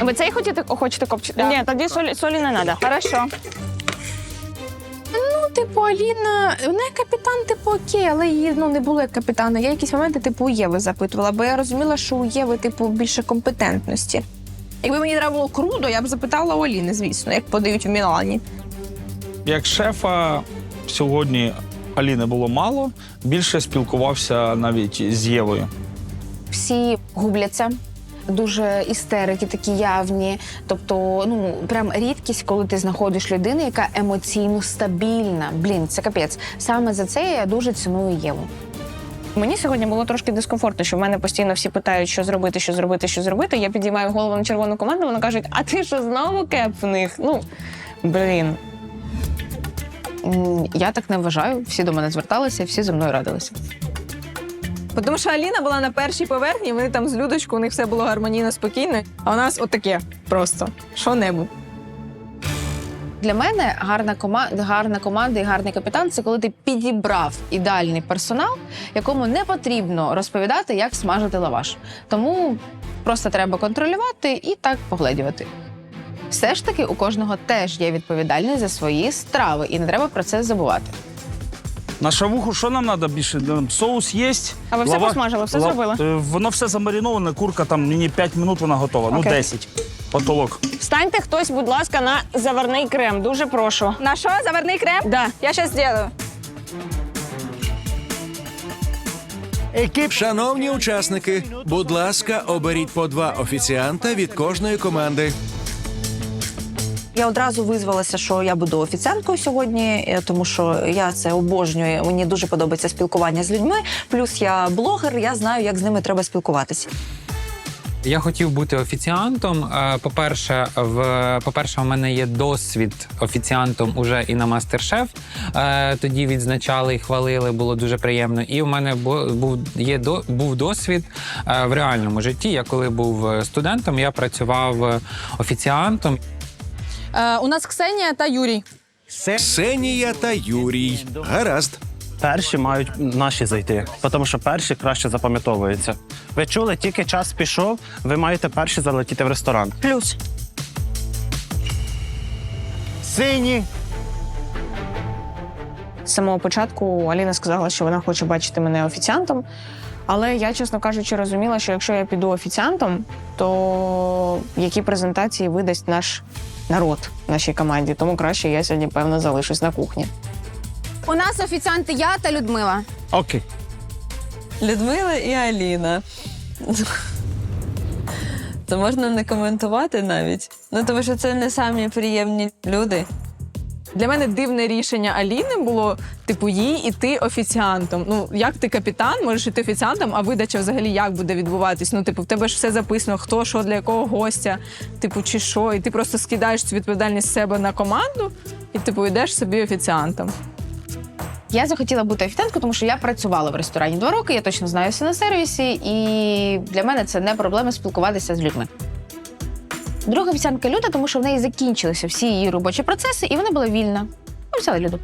Ви цей хочете, хочете копчити? Ні, тоді солі, солі не треба. Хорошо. Ну, типу, Аліна, вона як капітан, типу, окей, але її ну, не було як капітана. Я якісь моменти, типу, у Єви запитувала, бо я розуміла, що у Єви, типу, більше компетентності. Якби мені треба було круто, я б запитала у Аліни, звісно, як подають в Мілані. Як шефа сьогодні Аліни було мало, більше спілкувався навіть з Євою. Всі губляться. Дуже істерики, такі явні. Тобто, ну прям рідкість, коли ти знаходиш людину, яка емоційно стабільна. Блін, це капець. Саме за це я дуже ціную Єву. Мені сьогодні було трошки дискомфортно, що в мене постійно всі питають, що зробити, що зробити, що зробити. Я підіймаю голову на червону команду, вони кажуть, а ти що знову кеп в них? Ну, блін. Я так не вважаю. Всі до мене зверталися, всі зі мною радилися. Тому що Аліна була на першій поверхні, вони там з Людочкою, у них все було гармонійно, спокійно, а у нас отаке просто що-небудь. Для мене гарна команда, гарна команда і гарний капітан це коли ти підібрав ідеальний персонал, якому не потрібно розповідати, як смажити лаваш. Тому просто треба контролювати і так погледівати. Все ж таки, у кожного теж є відповідальність за свої страви, і не треба про це забувати. На шавуху що нам треба більше? Нам Соус є. А ви все посмажили, все зробили? Е, Воно все замариноване, курка там мені 5 минут вона готова. Ну Окей. 10. Потолок. Станьте хтось, будь ласка, на заварний крем. Дуже прошу. На що? Заварний крем? Да. Я зараз зроблю. Екіп, шановні учасники, будь ласка, оберіть по два офіціанта від кожної команди. Я одразу визвалася, що я буду офіціанткою сьогодні, е, тому що я це обожнюю. Мені дуже подобається спілкування з людьми. Плюс я блогер, я знаю, як з ними треба спілкуватися. Я хотів бути офіціантом. Е, По-перше, в по-перше, у мене є досвід офіціантом уже і на мастер-шеф. Тоді відзначали і хвалили, було дуже приємно. І у мене бу- був є був досвід е, в реальному житті. Я коли був студентом, я працював офіціантом. Е, у нас Ксенія та Юрій. Ксенія та Юрій. Гаразд. Перші мають наші зайти, тому що перші краще запам'ятовуються. Ви чули, тільки час пішов, ви маєте перші залетіти в ресторан. Плюс Сині. З самого початку Аліна сказала, що вона хоче бачити мене офіціантом. Але я, чесно кажучи, розуміла, що якщо я піду офіціантом, то які презентації видасть наш народ нашій команді. Тому краще я сьогодні, певно, залишусь на кухні. У нас офіціанти я та Людмила. Окей. Людмила і Аліна. Це можна не коментувати навіть. Ну тому що це не самі приємні люди. Для мене дивне рішення Аліни було, типу, їй іти офіціантом. Ну, як ти капітан, можеш іти офіціантом, а видача взагалі як буде відбуватись? Ну, типу, в тебе ж все записано, хто, що для якого гостя, типу, чи що, і ти просто скидаєш цю відповідальність з себе на команду і, типу, йдеш собі офіціантом. Я захотіла бути офіціанткою, тому що я працювала в ресторані два роки, я точно знаю все на сервісі, і для мене це не проблема спілкуватися з людьми. Друга офіціантка люта, тому що в неї закінчилися всі її робочі процеси, і вона була вільна. Ну, взяли Люду.